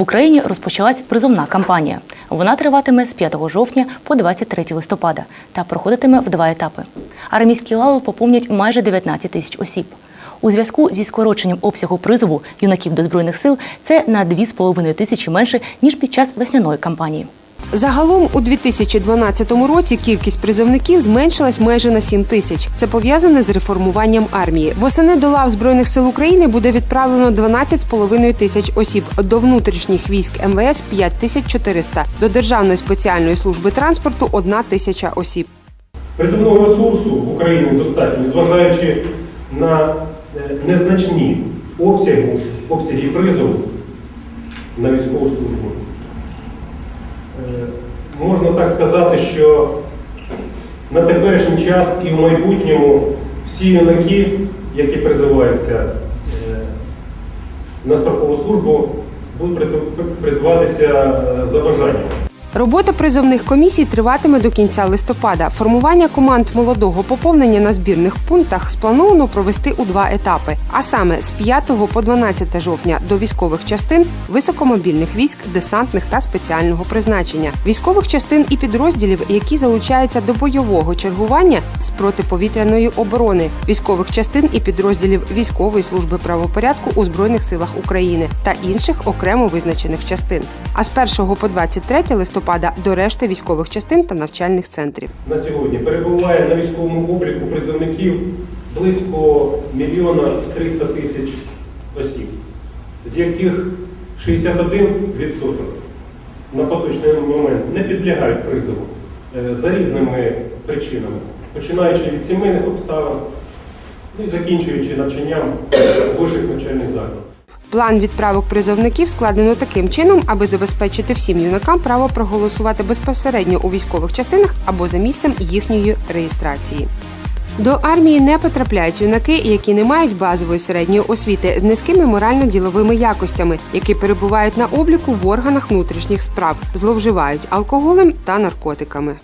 В Україні розпочалась призовна кампанія. Вона триватиме з 5 жовтня по 23 листопада та проходитиме в два етапи. Армійські лави поповнять майже 19 тисяч осіб. У зв'язку зі скороченням обсягу призову юнаків до збройних сил це на 2,5 тисячі менше ніж під час весняної кампанії. Загалом у 2012 році кількість призовників зменшилась майже на 7 тисяч. Це пов'язане з реформуванням армії. Восени до лав збройних сил України буде відправлено 12,5 тисяч осіб. До внутрішніх військ МВС 5 тисяч 400. До Державної спеціальної служби транспорту 1 тисяча осіб. Призовного ресурсу в Україні достатньо, зважаючи на е, незначні обсяги, обсяги призову на військову службу. Е, Можна так сказати, що на теперішній час і в майбутньому всі юнаки, які призиваються е, на строкову службу, будуть призиватися е, за бажанням. Робота призовних комісій триватиме до кінця листопада. Формування команд молодого поповнення на збірних пунктах сплановано провести у два етапи. А саме з 5 по 12 жовтня до військових частин, високомобільних військ, десантних та спеціального призначення, військових частин і підрозділів, які залучаються до бойового чергування з протиповітряної оборони, військових частин і підрозділів військової служби правопорядку у збройних силах України та інших окремо визначених частин. А з 1 по 23 листопада до решти військових частин та навчальних центрів. на сьогодні перебуває на військовому обліку призовників близько мільйона 300 тисяч осіб, з яких 61% на поточний момент не підлягають призову е, за різними причинами, починаючи від сімейних обставин ну і закінчуючи навчанням в вищих навчальних закладах. План відправок призовників складено таким чином, аби забезпечити всім юнакам право проголосувати безпосередньо у військових частинах або за місцем їхньої реєстрації. До армії не потрапляють юнаки, які не мають базової середньої освіти з низькими морально-діловими якостями, які перебувають на обліку в органах внутрішніх справ, зловживають алкоголем та наркотиками.